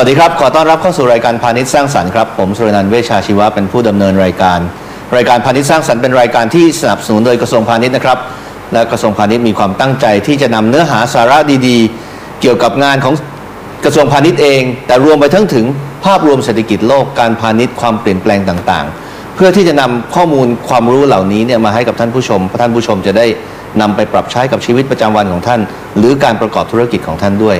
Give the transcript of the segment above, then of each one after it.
วัสดีครับ ขอต้อนรับเข้าสู่รายการพาณิชย์สร้างสรรค์ครับ ผมสุรนันท์เวชาชีวะเป็นผู้ดำเนินรายการ รายการพาณิชย์สร้างสรรค์เป็นรายการที่สนับสนุนโดยกระทรวงพาณิชย์นะครับ และกระทรวงพาณิชย์มีความตั้งใจที่จะนำเนื้อหาสาระดีๆ เกี่ยวกับงานของกระทรวงพาณิชย์เอง แต่รวมไปทั้งถึงภาพรวมเศรษฐกิจโลกการพาณิชย์ความเปลี่ยนแปลงต่างๆ เพื่อที่จะนำข้อมูลความรู้เหล่านี้เนี่ยมาให้กับท่านผู้ชมท่านผู้ชมจะได้นำไปปรับใช้กับชีวิตประจำวันของท่าน หรือการประกอบธุรกิจของท่านด้วย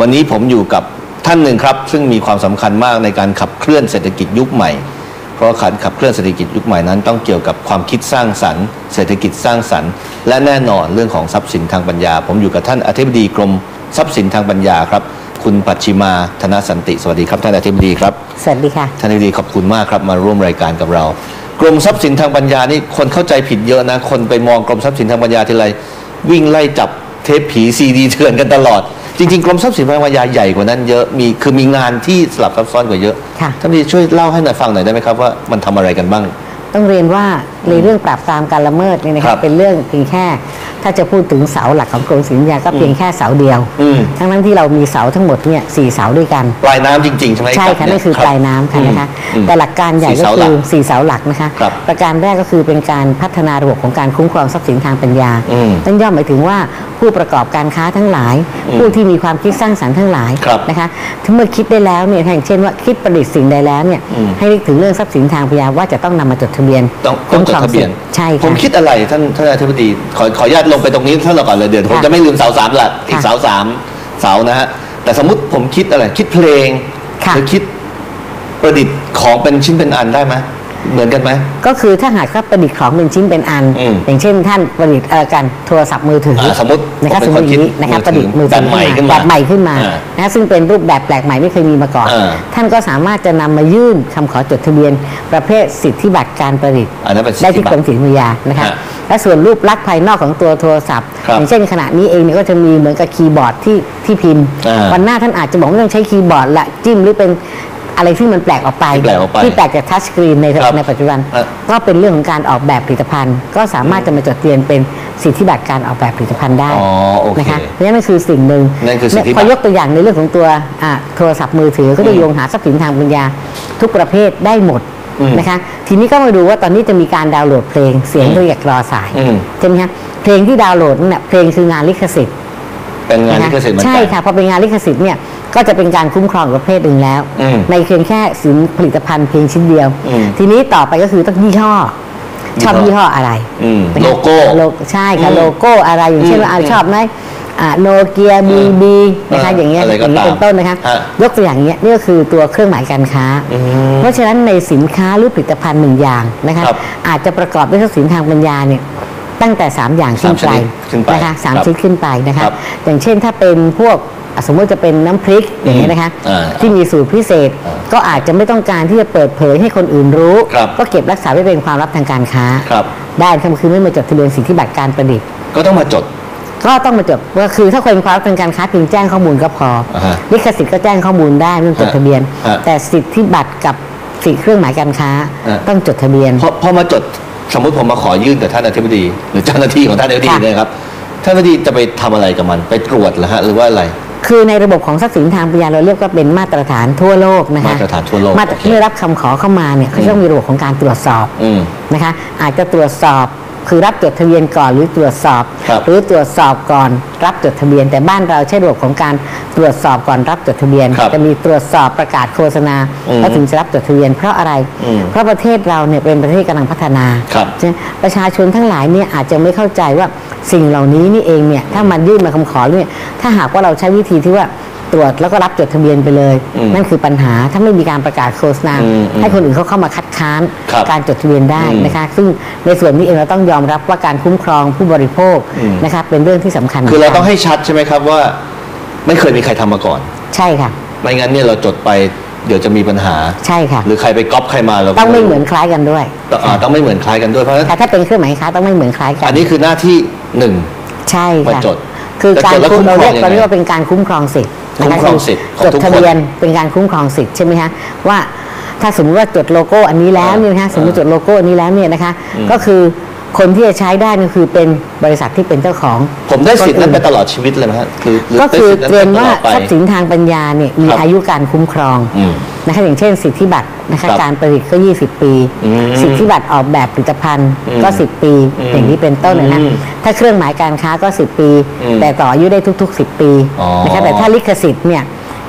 วันนี้ผมอยู่กับ ท่านหนึ่งครับ ซึ่งมีความสำคัญมากในการขับเคลื่อนเศรษฐกิจยุคใหม่ เพราะการขับเคลื่อนเศรษฐกิจยุคใหม่นั้น ต้องเกี่ยวกับความคิดสร้างสรรค์ เศรษฐกิจสร้างสรรค์ และแน่นอนเรื่องของทรัพย์สินทางปัญญา ผมอยู่กับท่านอธิบดีกรมทรัพย์สินทางปัญญาครับคุณปัจฉิมาธนสันติสวัสดีครับท่านอธิบดีครับสวัสดีค่ะท่านอธิบดีขอบคุณมากครับมาร่วมรายการกับเรา กรมทรัพย์สินทางปัญญานี่คนเข้าใจผิดเยอะนะ คนไปมองกรมทรัพย์สินทางปัญญาทีไรวิ่งไล่จับเทปผีซีดีเถื่อนกันตลอด จริงๆ กรมทรัพย์สินทางปัญญาใหญ่กว่านั้นเยอะมีคือมีงานที่สลับซับซ้อนกว่าเยอะค่ะ ท่านอธิบดีช่วยเล่าให้หน่อยฟังหน่อยได้ไหมครับว่ามันทำอะไรกันบ้าง ต้องเรียนว่า ในเรื่องปราบปรามการละเมิดเนี่ยนะคครัรับบเป็นเรื่องเพียงแค่ ถ้าจะพูดถึงเสาหลักของกรมศิลปยาก็เพียงแค่เสาเดียว อืม ทั้งนั้นที่เรามีเสาทั้งหมดเนี่ยสี่เสาด้วยกัน ปลายน้ำจริง ๆ ใช่ไหมใช่รับค่ะนั่นคือรับปลายน้ำค่ะนะคะ อืม แต่หลักการใหญ่สี่ก็เสาหลัคืกอสี่เสาหลักนะคะ ครับประการแรกก็คือเป็นการพัฒนาระบบของการคุ้มครองทรัพย์สินทางปัญญาอืมนั่นย่อมหมายถึงว่าผู้ประกอบการค้าทั้งหลาย อืมผู้ที่มีความคิดสร้างสรรค์ทั้งหลายครับนะคะถ้าเมื่อคิดได้แล้วเนี่ยอย่างเช่นว่าคิดประดิษฐ์สิ่งใดแล้วเนี่ยอืมให้นึกถึงเรื่องทรัพย์สินทางปัญญาว่าจะต้องนำมาจดทะเบียนต้องต้องจดทะเบียนใช่ผมค่ะคิดอะไรท่านท่านอธิบดีขอขออนุญาตลงไปตรงนี้ท่านเราก่อนเลยเดี๋ยวผมค่ะจะไม่ลืมเสาสามหลักอีกค่ะเสาสามเสานะฮะแต่สมมติผมคิดอะไร คิดเพลงค่ะหรือคิดประดิษฐ์ของเป็นชิ้นเป็นอันได้ไหม เหมือนกันไหมก็คือถ้าหากว่าประดิษฐ์ของเป็นชิ้นเป็นอันอืมอย่างเช่นท่านประดิษฐ์เอ่อการโทรศัพท์มือถืออ่าสมมุตินะครับผมสเป็มนมคนติอย่างนี้นะครับคิดประดิษฐ์มือถืแบบใหม่ขึ้นมาแบบใหม่ขึ้นมาอ่านะซึ่งเป็นรูปแบบแปลกใหม่ไม่เคยมีมาก่อนอ่าท่านก็สามารถจะนำมายื่นคำขอจดทะเบียน ประเภทสิทธิบัตรการประดิษฐ์อันนั้นเป็นสิทได้ธิที่บักตรรมศิลปวิทยานะครับฮะและส่วนรูปลักษณ์ภายนอกของตัวโทรศัพท์ครับอย่างเช่นขณะนี้เองเนี่ยก็จะมีเหมือนกับคีย์บอร์ดที่ที่พิมพ์อ่าวันหน้าท่านอาจจะบอกไม่ต้องใช้คีย์บอร์ดละจิ้มหรือเป็น อะไรที่มันแปลกออกไปที่แปลกออกไปที่แปลกจากทัชสกรีนในครับในปัจจุบันอะก็เป็นเรื่องของการออกแบบผลิตภัณฑ์ ก็สามารถจะมาจดทะเบียนเป็นสิทธิบัตรการออกแบบผลิตภัณฑ์ได้อ๋อโอเคนะคะเพราะฉะนั้นนั่นคือสิ่งหนึ่งนั่นคือสิทธิบัตรพอยกตัวอย่างในเรื่องของตัวอ่าโทรศัพท์มือถือก็จะโยงหาทรัพย์สินทางปัญญา ทุกประเภทได้หมดอืมนะคะทีนี้ก็มาดูว่าตอนนี้จะมีการดาวน์โหลดเพลงเสียงอืมเรียกรอสายอืมใช่ไหมคะเพลงที่ดาวน์โหลดนั่นน่ะเพลงคืองานลิขสิทธิ์เป็นงานลิขสิทธิ์เหมือนใช่กันค่ะพอเป็นงานลิขสิทธิ์เนี่ย ก็จะเป็นการคุ้มครองประเภทหนึ่งแล้ว อืมในเพียงแค่สินผลิตภัณฑ์เพียงชิ้นเดียว อืม ทีนี้ต่อไปก็คือต้องยี่ห้อ ชอบยี่ยี่ห้อห้ออะไร อืมนะคะโลโก้ โลใช่ค่ะอืมโลโก้อะไรอย่างเช่นว่าอะอืมชอบไหมโนเกียบีบีนะคะเอออย่างเงี้ยอะไรอก็ย่างนี้ตามเป็นต้นนะคะฮะยกตัวอย่างเงี้ยนี่ก็คือตัวเครื่องหมายการค้า อืมเพราะฉะนั้นในสินค้าหรือผลิตภัณฑ์หนึ่งอย่างนะคะครับอาจจะประกอบด้วยทรัพย์สินทางปัญญาเนี่ยตั้งแต่ 3 อย่างขึ้นไปสามชนิดขึ้นไปนะคะสามครับชนิดขึ้นไปนะคคะรับอย่างเช่นถ้าเป็นพวกอะ สมมติจะเป็นน้ำพริกอย่างเงี้ยนะคะ อ่าที่มีสูตรพิเศษ อ่าก็อาจจะไม่ต้องการที่จะเปิดเผยให้คนอื่นรู้ ครับก็เก็บรักษาไว้เป็นความลับทางการค้า ครับ ได้คำคือไม่มาจดทะเบียนสิทธิบัตรการประดิษฐ์ ก็ต้องมาจด ก็ต้องมาจดก็คือถ้าเป็นความลับทางการค้าเพียงแจ้งข้อมูลก็พออาฮะลิขสิทธิ์ก็แจ้งข้อมูลได้ไม่ต้องจดทะเบียน ฮะแต่สิทธิบัตรกับสิทธิเครื่องหมายการค้าฮะต้องจดทะเบียน พอพอมาจดสมมติผมมาขอยื่นกับท่านอธิบดี หรือเจ้าหน้าที่ของท่านอธิบดีค่ะ เนยครับท่านอธิบดีจะไปทำอะไรกับมัน ไปตรวจเหรอฮะหรือว่าอะไร คือในระบบของทรัพย์สินทางปัญญาเราเรียกว่าเป็นมาตรฐานทั่วโลกนะคะมาตรฐานทั่วโลกมาตรโอเคเมื่อรับคำขอเข้ามาเนี่ยเขาจะต้องมีระบบของการตรวจสอบอืมนะคะ อาจจะตรวจสอบคือรับจดทะเบียนก่อนหรือตรวจสอบครับหรือตรวจสอบก่อนรับจดทะเบียน แต่บ้านเราใช้ระบบของการตรวจสอบก่อนรับจดทะเบียนครับจะมีตรวจสอบประกาศโฆษณาอืมแล้วถึงจะรับจดทะเบียน เพราะอะไรอืมเพราะประเทศเราเนี่ยเป็นประเทศกำลังพัฒนาครับใช่ไหมประชาชนทั้งหลายเนี่ยอาจจะไม่เข้าใจว่า สิ่งเหล่านี้นี่เองเนี่ยถ้ามันยื่นมาคำขอเนี่ยถ้าหากว่าเราใช้วิธีที่ว่าตรวจแล้วก็รับจดทะเบียนไปเลยอืมนั่นคือปัญหาถ้าไม่มีการประกาศโฆษณาอืมอืมให้คนอื่นเขาเข้ามาคัดค้านครับการจดทะเบียนได้อืมนะคะซึ่งในส่วนนี้เองเราต้องยอมรับว่าการคุ้มครองผู้บริโภคอืมนะคะเป็นเรื่องที่สำคัญ คือเราต้องหมืนกันให้ชัดใช่ไหมครับว่า ไม่เคยมีใครทำมาก่อน ใช่ค่ะไม่งั้นเนี่ยเราจดไป เดี๋ยวจะมีปัญหา ใช่ค่ะ หรือใครไปก๊อปใครมาเราก็ต้องไม่เหมือนคล้ายกันด้วยต้องอ่าต้องไม่เหมือนคล้ายกันด้วยเพราะฉะนั้นแต่ถ้าเป็นเครื่องหมายค้าต้องไม่เหมือนคล้ายกันอันนี้คือหน้าที่หนึ่งใช่มาค่ะจด คือแต่การจดแล้วคุ้มคุ้มเราครองเรียกยังไงเราเรียกว่าเป็นการคุ้มครองสิทธิ์นะคุ้มคะครองสิทธิ์ของจดทุกคนทะเบียนเป็นการคุ้มครองสิทธิ์ใช่ไหมคะว่าถ้าสมมติว่าจดโลโก้อันนี้แล้วเนี่ยนะคะสมมติจดโลโก้อันนี้แล้วเนี่ยนะคะก็คือ คนที่จะใช้ได้ก็คือเป็นบริษัทที่เป็นเจ้าของ ผมได้สิทธิ์นั้นไปคอื่ตลอดชีวิตเลยไหมฮะคือหรืก็คือได้เรียนสิทธิ์ว่าตลอดไปทรัพย์สินทางปัญญาเนี่ยมีครับอายุการคุ้มครองอืมนะคะอย่างเช่น สิทธิบัตรนะคะครับการผลิตก็ 20 ปีอืมสิทธิบัตรออกแบบผลิตภัณฑ์ก็อืม10 ปีอืมอย่างนี้เป็นต้นนะนะอืมถ้าเครื่องหมายการค้าก็ 10 ปีอืมแต่ต่ออายุได้ทุก ๆ 10 ปีอ๋อนะคะแต่ถ้าลิขสิทธิ์เนี่ย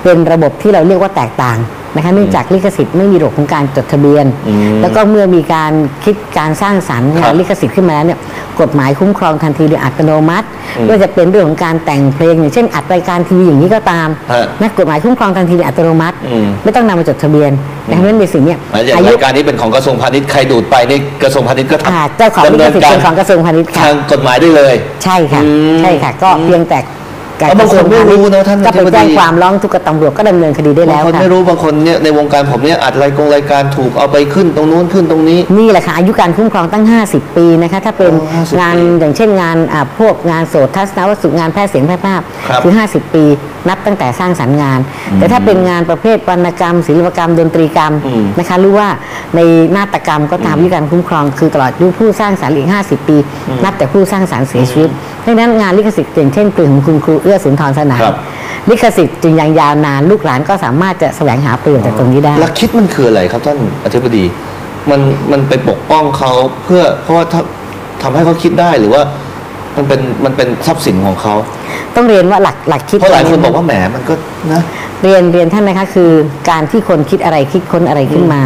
เป็นระบบที่เราเรียกว่าแตกต่าง นะคะเนื่องจากลิขสิทธิ์ไม่มีระบบของการจดทะเบียนอืมแล้วก็เมื่อมีการคิดการสร้างสรรค์ครังานบลิขสิทธิ์ขึ้นมาแล้วเนี่ยกฎหมายคุ้มครองทันทีโดยอัตโนมัติอืมไม่ว่าจะเป็นเรื่องของการแต่งเพลงอย่างเช่นอัดรายการทีวีอย่างนี้ก็ตามฮะนะกฎหมายคุ้มครองทันทีโดยอัตโนมัติอืมไม่ต้องนำมาจดทะเบียนดังนั้นในสิ่งเนี้ยหมายถึงอายุรายการนี้เป็นของกระทรวงพาณิชย์ใครดูดไปนี่กระทรวงพาณิชย์ก็อ่าทำเจ้าของลิดำขเนินสิทธิ์การเป็นของกระทรวงพาณิชย์ค่ะทางกฎหมายได้เลย ใช่ค่ะอืมใช่ค่ะ ก็อืมเพียงแต่ กเอาบางคนไม่รู้นะท่านก็ไปอธิบดีแจ้งความร้องทุกข์กับตำรวจก็ดำเนินคดีได้บางแล้วคนค่ะไม่รู้บางคนเนี่ยในวงการผมเนี่ยอัดรายกงรายการถูกเอาไปขึ้นตรงนู้นขึ้นตรงนี้ นี่แหละค่ะอายุการคุ้มครองตั้ง 50 ปีนะคะถ้าเป็นอ๋อ50งานปีอย่างเช่นงานอ่าพวกงานโสตทัศนวัสดุงานแพทย์เสียงแพทย์ภาพครับคือ 50 ปีนับตั้งแต่สร้างสรรค์งาน แต่ถ้าเป็นงานประเภทวรรณกรรม ศิลปกรรมดนตรีกรรมอืมนะคะหรือว่าในนาฏกรรมก็ตามอายุการคุ้มครอง คือตลอดอายุผู้สร้างสรรค์อีก 50 ปี นับแต่ผู้สร้างสรรค์เสียชีวิตดังนั้นงานลิขสิทธิ์อย่างเช่นเพลงของคุณครูเอื้อสุนทรสนานครับ ลิขสิทธิ์จึงยังยาวนานลูกหลานก็สามารถจะแสวงหาประโยชน์จากตรงนี้ได้ หลักคิดมันคืออะไรครับท่านอธิบดี มันมันไปปกป้องเขาเพื่อเพราะว่าถ้าทำให้เขาคิดได้หรือว่า มันเป็นมันเป็นทรัพย์สินของเขาต้องเรียนว่าหลักหลักคิดเพราะหลายคนตรงบอกว่าแหมมันก็นะเรียนเรียนท่านนะคะคือการที่คนคิดอะไรคิดค้นอะไรขึ้นมา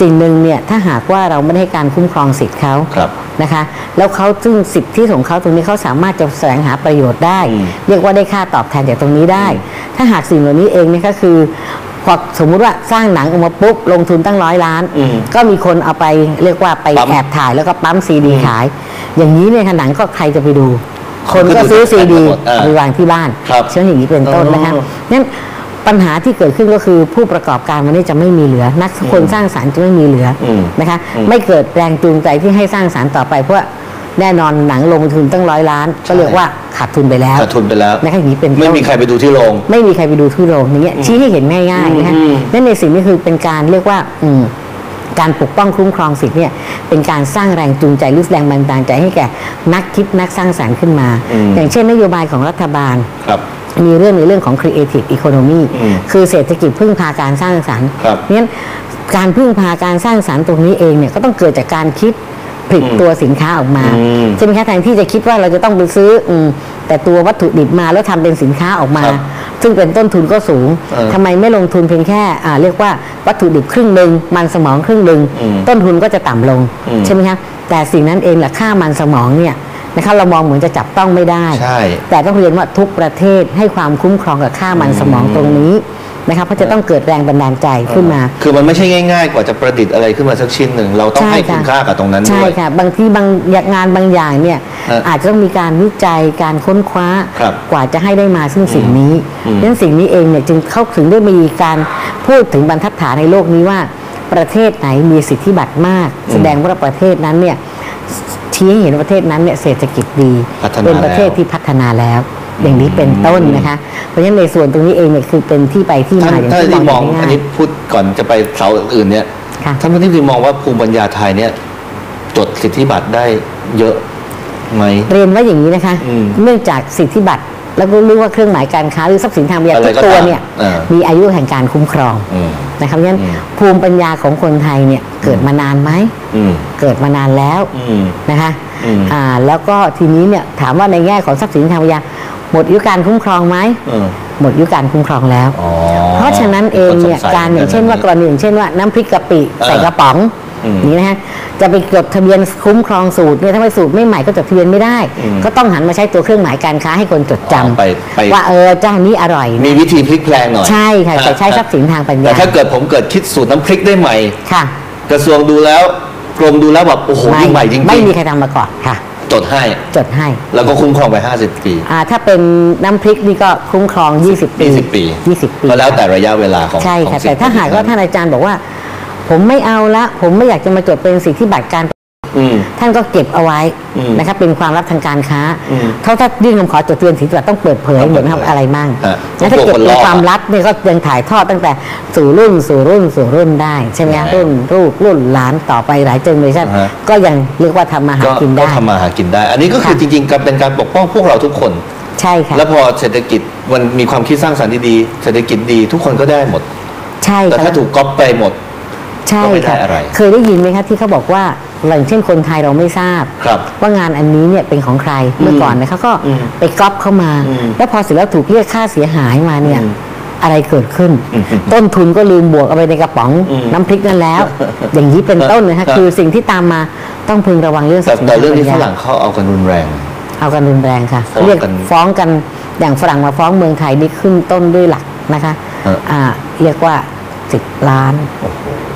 สิ่งหนึ่งเนี่ยถ้าหากว่าเราไม่ได้ให้การคุ้มครองสิทธิ์เขาครับนะคะ แล้วเขาซึ่งสิทธิของเขาตรงนี้เขาสามารถจะแสวงหาประโยชน์ได้อืมเรียกว่าได้ค่าตอบแทนจากตรงนี้ได้ ถ้าหากสิ่งเหล่านี้เองเนี่ยก็คือพอสมมุติว่าสร้างหนังออกมาปุ๊บลงทุนตั้งร้อยล้านอืมก็มีคนเอาไปเรียกว่าไปปั๊มแอบถ่ายแล้วก็ปั๊มซีดีขาย อย่างนี้เนี่ยค่ะหนังก็ใครจะไปดู คนก็ก็ดูซื้อซีดีหมดอ่าเอาไปวางที่บ้านครับเช่นอย่างนี้เป็นต้นนะคะอ๋อนั้นปัญหาที่เกิดขึ้นก็คือผู้ประกอบการวันนี้จะไม่มีเหลือ นักคนสร้างสารรค์จะไม่มีเหลืออมนะคะอืมไม่เกิดแรงจูงใจที่ให้สร้างสารรค์ต่อไปเพราะว่าแน่นอนหนังลงทุนตั้งร้อยล้าน ก็เรียกว่าขาดทุนไปแล้วขาดทุนไปแล้วนะคะอย่างนี้เป็นต้นไม่มีใครไปดูที่โรงไม่มีใครไปดูที่โรงอย่างเงี้ยชี้ให้เห็นง่ายๆนะคะอืมนั่นในสิ่งนี้คือเป็นการเรียกว่า อืม การปกป้องคุ้มครองสิทธิ์เนี่ยเป็นการสร้างแรงจูงใจหรือแรงบันดาลใจให้แก่นักคิดนักสร้างสรรค์ขึ้นมาอืมอย่างเช่นนโยบายของรัฐบาลครับมีเรื่องในเรื่องของ creative economy อืมคือเศรษฐกิจพึ่งพาการสร้างสรรค์ครับเพราะฉะนั้นการพึ่งพาการสร้างสรรค์ตรงนี้เองเนี่ยก็ต้องเกิดจากการคิด ผลิตอืมตัวสินค้าออกมาอืมใช่ไหมคะแทนที่จะคิดว่าเราจะต้องไปซื้ออมแต่ตัววัตถุดิบมาแล้วทำเป็นสินค้าออกมาครับซึ่งเป็นต้นทุนก็สูงเออทำไมไม่ลงทุนเพียงแค่อ่าเรียกว่าวัตถุดิบครึ่งหนึ่งมันสมองครึ่งหนึ่งอืมต้นทุนก็จะต่ำลงอืมใช่ไหมคะแต่สิ่งนั้นเองแหละค่ามันสมองเนี่ยนะคะเรามองเหมือนจะจับต้องไม่ได้ใช่แต่ต้องเรียนว่าทุกประเทศให้ความคุ้มครองกับค่ามันสมองตรงนี้ นะครับเพราะจะต้องเกิดแรงบันดาลใจขึ้นมา คือมันไม่ใช่ง่าย ๆ กว่าจะประดิษฐ์อะไรขึ้นมาสักชิ้นหนึ่งเราต้องใช่ให้ค่ะคุณค่ากับตรงนั้นใช่ด้วยค่ะบางทีบางงานบางอย่างเนี่ยฮะอาจจะต้องมีการวิจัยการค้นคว้าครับกว่าจะให้ได้มาซึ่งสิ่งนี้อืมดังนั้นสิ่งนี้เองเนี่ยจึงเข้าถึงได้มีการพูดถึงบรรทัดฐานในโลกนี้ว่า ประเทศไหนมีสิทธิบัตรมาก แสดงว่าประเทศนั้นเนี่ยชี้ให้เห็นว่าประเทศนั้นเนี่ยเศรษฐกิจดีพัฒนาเป็นประเทศแล้วที่พัฒนาแล้ว อย่างนี้เป็นต้นนะคะ เพราะฉะนั้นในส่วนตรงนี้เองเนี่ยคือเป็นที่ไปที่ท่านมาอย่างท่านที่ที่มองง่ายๆอันนี้พูดก่อนจะไปเสาอื่นๆเนี่ยค่ะท่านที่ที่มองว่าภูมิปัญญาไทยเนี่ยจดสิทธิบัตรได้เยอะไหมเรียนว่าอย่างนี้นะคะอืมเนื่องจากสิทธิบัตรแล้วก็รู้ว่าเครื่องหมายการค้าหรือทรัพย์สินทางปัญญาอะไรทุกก็ตัวตามเนี่ยเออมีอายุแห่งการคุ้มครองอืมนะครับเพราะฉะนั้นอืมภูมิปัญญาของคนไทยเนี่ยเกิดมานานไหมอืมเกิดมานานแล้วอืมนะคะอืมอ่าแล้วก็ทีนี้เนี่ยถามว่าในแง่ของทรัพย์สินทางปัญญา หมดอายุการคุ้มครองไหมเออหมดอายุการคุ้มครองแล้วอ๋อเพราะฉะนั้นเองเนี่ยคสงสัการอย่างเช่นว่ากรณีอย่างเช่นว่าน้ำพริกกะปิเออใส่กระป๋องอืมนี่นะฮะจะไปจดทะเบียนคุ้มครองสูตรเนี่ยถ้าไม่สูตรไม่ใหม่ก็จดทะเบียนไม่ได้อืมก็ต้องหันมาใช้ตัวเครื่องหมายการค้าให้คนจดจำอ๋อไปไปว่าเออเจ้านี้อร่อย มีนะวิธีพลิกแพลงหน่อย ใช่ค่ะแต่ใช้ทรัพย์สินทางปัญญาแต่ถ้าเกิดผมเกิดคิดสูตรน้ำพริกได้ใหม่ค่ะ กระทรวงดูแล้วกรมดูแล้วแบบโอ้โหยิ่งใหม่จริงๆไม่มีใครทำมาก่อนค่ะ จดให้ จดให้ แล้วก็คุ้มครองไป 50 ปี อ่า ถ้าเป็นน้ำพริกนี่ก็คุ้มครอง 20 ปี 20 ปี 20 ปีก็แล้วแต่ระยะเวลาของใช่ของค่ะสิ่งแต่ถ้าหากว่าท่านอาจารย์บอกว่า ผมไม่เอาละ ผมไม่อยากจะมาจดเป็นสิทธิบัตรการอืม ท่านก็เก็บเอาไว้อืมนะครับเป็นความลับทางการค้าอืมเขาถ้ายื่นคำขอจดทะเบียนสิทธิบัตรต้องเปิดเผยต้องเหเปิมือดนเผยทำอะไรมั่งฮะแล้วถ้าต้องเก็บคนเป็นรอบความลับเนี่ยก็ยังถ่ายทอดตั้งแต่สู่รุ่นสู่รุ่นสู่รุ่นได้ ใช่ไหมใช่รุ่นลูกรุ่นหลานต่อไปหลายเจเนอเรชันอ่าฮะก็ยังเรียกว่าทำมาหาก็กินก็ได้ทำมาหากินได้ อันนี้ก็คือค่ะจริงๆก็เป็นการปกป้องพวกเราทุกคนใช่ค่ะแล้วพอเศรษฐกิจมันมีความคิดสร้างสรรค์ดีๆเศรษฐกิจดีทุกคนก็ได้หมด ใช่แต่ค่ะถ้าถูกก๊อปไปหมด ใช่ก็ไม่ได้ค่ะอะไร เคยได้ยินไหมคะที่เขาบอกว่าอย่างเช่นคนไทยเราไม่ทราบ ครับว่างานอันนี้เนี่ยเป็นของใครเมื่อก่อนนะคะก็อืมไปก๊อปเข้ามา อืมแล้วพอเสร็จแล้วถูกเรียกค่าเสียหายมาเนี่ย อืมอะไรเกิดขึ้น อืมต้นทุนก็ลืมบวกเอาไปในกระป๋องอืมน้ำพริกนั่นแล้ว อย่างนี้เป็นต้นนะครัคะบ คือสิ่งที่ตามมาต้องพึงระวังเรื่องทแต่รัพย์สินแต่เรื่องนี้ทาฝปัญญารั่งเขาเอากันรุนแรง เอากันรุนแรงค่ะ ฟ้องเรียกกันฟ้องกันอย่างฝรั่งมาฟ้องเมืองไทยนี่ขึ้นต้นด้วยหลักนะคะ เอออ่ อ่า เรียกว่าสิบล้านยี่ท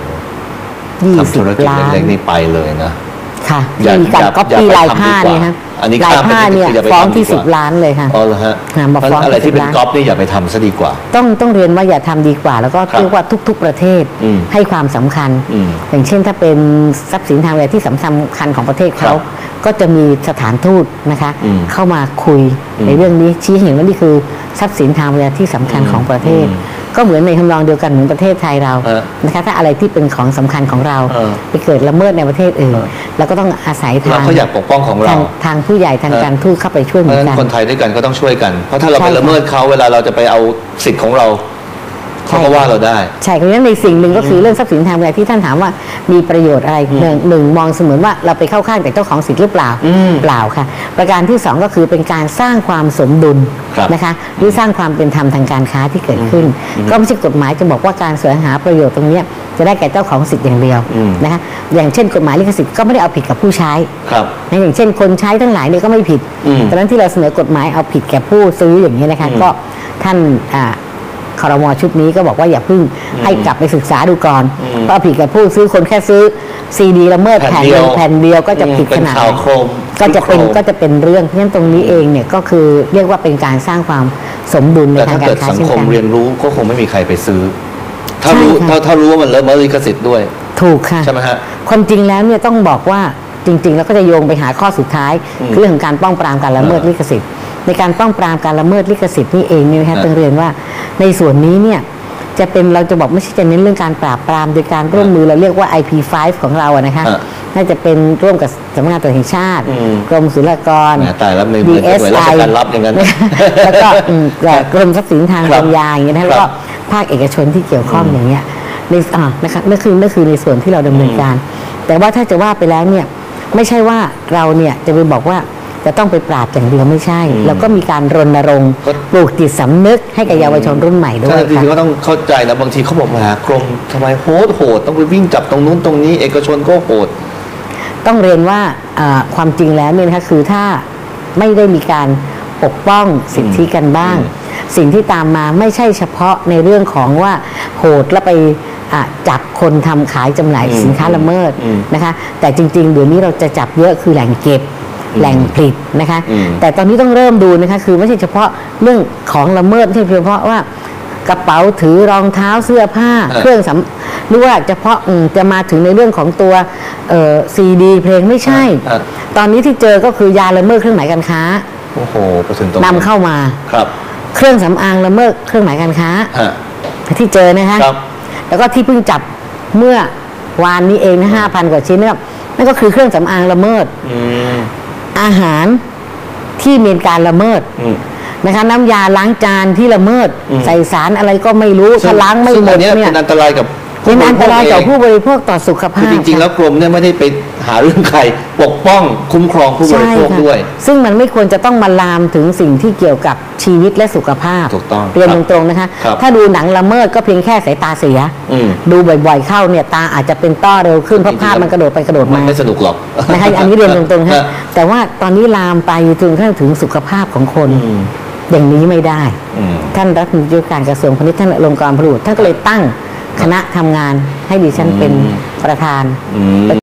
ำสิธุบรกิจล้านเล็กๆนี่ไปเลยนะค่ะอย่ามีการอย่าก๊อปปี้อย่าไปลายทำผ้าดีกว่าเนี่ยฮะอันนี้ลายข้ามไปผ้าเนี่ยอย่าไปฟ้องทำที่ดีกสิว่าบล้านเลยค่ะอ๋อเหรอฮะอ่ามาฟ้องเพราะฉะนั้นอะไรที่เป็นสิบล้านก๊อปนี่อย่าไปทำซะดีกว่า ต้องต้องเรียนว่าอย่าทำดีกว่า แล้วก็ครับเรียกว่าทุก ๆ ประเทศอืมให้ความสำคัญอืมอย่างเช่นถ้าเป็นทรัพย์สินทางอะไรที่สำคัญของประเทศเขาครับก็จะมีสถานทูตนะคะอืมเข้ามาคุยอืมในเรื่องนี้ชี้ให้เห็นว่านี่คือทรัพย์สินทางปัญญาที่สำคัญอืมของประเทศอืม ก็เหมือนในทำนองเดียวกันเหมือนประเทศไทยเราเออนะคะถ้าอะไรที่เป็นของสำคัญของเราเออไปเกิดละเมิดในประเทศอื่นเออเราก็ต้องอาศัยเราทางก็อยากปกป้องของเราทางทางผู้ใหญ่ทางเออการทูตเข้าไปช่วยเพเหมืราะอฉะนนั้นกันคนไทยด้วยกันก็ต้องช่วยกัน เพราะถ้าเราใช่ไปค่ะละเมิดเขาเวลาเราจะไปเอาสิทธิ์ของเราเขาก็ว่าเราได้ ใช่เพราะฉะนั้นในสิ่งหนึ่งก็คือเรื่องทรัพย์สินทางปัญญาที่ท่านถามว่ามีประโยชน์อะไรหนึ่งหนึ่งมองเสมือนว่าเราไปเข้าข้างแต่เจ้าของสิทธิ์หรือเปล่าอืมเปล่าค่ะ ประการที่สองก็คือเป็นการสร้างความสมดุลครับนะคะหรือสร้างความเป็นธรรมทางการค้าที่เกิดขึ้น ก็ไม่ใช่กฎหมายจะบอกว่าการแสวงหาประโยชน์ตรงเนี้ยจะได้แก่เจ้าของสิทธิ์อย่างเดียวอืมนะคะอย่างเช่นกฎหมายลิขสิทธิ์ก็ไม่ได้เอาผิดกับผู้ใช้ครับนะอย่างเช่นคนใช้ทั้งหลายเนี่ยก็ไม่ผิดอืมดังนั้นที่เราเสนอกฎหมายเอาผิดแก่ผู้ซื้ออย่างนี้นะคะอืมก็ท่านอ่า คอรมอชุดนี้ก็บอกว่าอย่าเพิ่งให้กลับไปศึกษาดูก่อนอืมเพราะเอาผิดแก่ผู้ซื้อคนแค่ซื้อซีดีละเมิดแผ่แผ่นนเดีเดียยววแผ่นเดียวก็จะผิดเป็ขนนาดข่าวโครมก็จะเป็นโครมก็จะเป็นเรื่องเพราะฉะนั้นตรงนี้เองเนี่ยก็คือเรียกว่าเป็นการสร้างความสมดุลในแต่ทาถ้างกาเกิรดค้าสังเช่นคมกันเรียนรู้ก็คงไม่มีใครไปซื้อ ถ้าใช่รู้ค่ะถ้าถ้ารู้ว่ามันละเมิดลิขสิทธิ์ด้วย ถูกค่ะใช่ไหมฮะความจริงแล้วเนี่ยต้องบอกว่าจริง ๆ แล้วก็จะโยงไปหาข้อสุดท้ายอืมคือเรื่องของการป้องปรามการละเมิดเออลิขสิทธิ์ ในการป้องปรามการละเมิดลิขสิทธิ์นี่เองเนี่ยนะคะเออต้องเรียนว่าในส่วนนี้เนี่ยจะเป็นเราจะบอกไม่ใช่จะเน้นเรื่องการปราบปรามโดยการร่วมมือเราเรียกว่า IP5 ของเราอะนะคะเออน่าจะเป็นร่วมกับสำนักงานตำรวจแห่งชาติอืมกรมศุลกรแหมตายแล้วไม่เหมือนกับหน่วยราชการรับอย่างนั้นแล้วก็อืมแต่กรมทรัพย์สินทางครับปัญญาอย่างเงี้ยนะแล้วครัก็บภาคเอกชนที่เกี่ยวข้องอย่างเงี้ยในอ่านะคะนั่นคือนั่นคือในส่วนที่เราดำเนินการ แต่ว่าถ้าจะว่าไปแล้วเนี่ยไม่ใช่ว่าเราเนี่ยจะไปบอกว่า จะต้องไปปราบอย่างเดียวไม่ใช่อืมเราก็มีการรณรงค์ก็ปลูกจิตสำนึกให้กับเยาวชนรุ่นใหม่ด้วใช่ยจริงๆค่ะก็ต้องเข้าใจนะบางทีเขาบอกมากรมทำไมโหดโหดต้องไปวิ่งจับตรงนู้นตรงนี้ เอกชนก็โหดต้องเรียนว่าอ่าความจริงแล้วเนี่ยนะคะคือถ้าไม่ได้มีการปกป้องสิทธิกันบ้าง สิ่งที่ตามมาไม่ใช่เฉพาะในเรื่องของว่าโหดแล้วไปอะจับคนทำขายจำหน่ายอืมสินค้าละเมิดอืมนะคะ แต่จริง ๆ เดี๋ยวนี้เราจะจับเยอะคือแหล่งเก็บอืม แหล่งผลิตนะคะอืมแต่ตอนนี้ต้องเริ่มดูนะคะ คือไม่ใช่เฉพาะเรื่องของละเมิดไม่ใช่เฉพาะว่ากระเป๋าถือรองเท้าเสื้อผ้าเออเครื่องสำหรือว่าเฉพาะอืมจะมาถึงในเรื่องของตัวซีดีเพลงไม่ใช่อะตอนนี้ที่เจอก็คือยาละเมิดเครื่องหมายการค้าโอ้โหไปถึงตรงนำเข้ามาครับ เครื่องสำอางละเมิดเครื่องหมายการค้าฮะที่เจอนะคะครับแล้วก็ที่เพิ่งจับเมื่อวานนี้เองนะห้าพันกว่าชิ้นนะครับนั่นก็คือเครื่องสำอางละเมิด อืมอาหารที่มีการละเมิดอืมนะคะน้ำยาล้างจานที่ละเมิดอืมใส่สารอะไรก็ไม่รู้ถ้าล้างไม่ซึ่หมอัดนเนี้ยเนี่ยเป็นอันตรายกับ เป็นอันตรายต่อผู้บริโภคบริโภคต่อสุขเองภาคือพจริง ๆ แล้วกรมเนี่ยไม่ได้ไปหาเรื่องใครปกป้องคุ้มครองผู้บริโภคค่ะด้วย ซึ่งมันไม่ควรจะต้องมาลามถึงสิ่งที่เกี่ยวกับชีวิตและสุขภาพถูกต้องเรียนคตรับรงๆนะคะครับถ้าดูหนังละเมิดก็เพียงแค่สายตาเสียอืมดูบ่อยๆเข้าเนี่ยตาอาจจะเป็นต้อเร็วขึ้นเพราะภาพมันกระโดดไปกระโดดมันมาไม่สนุกหรอกนะคะอันนี้เรียนตรงๆฮะฮะแต่ว่าตอนนี้ลามไปจนกระทั่งถึงสุขภาพของคนอืมอย่างนี้ไม่ได้อืมท่านรัฐมนตรีว่าการกระทรวงพาณิชย์ท่านอลงกรณ์พลุท่านก็เลยตั้ง คณะทำงานให้ดิฉันเป็นอืมประธาน อืม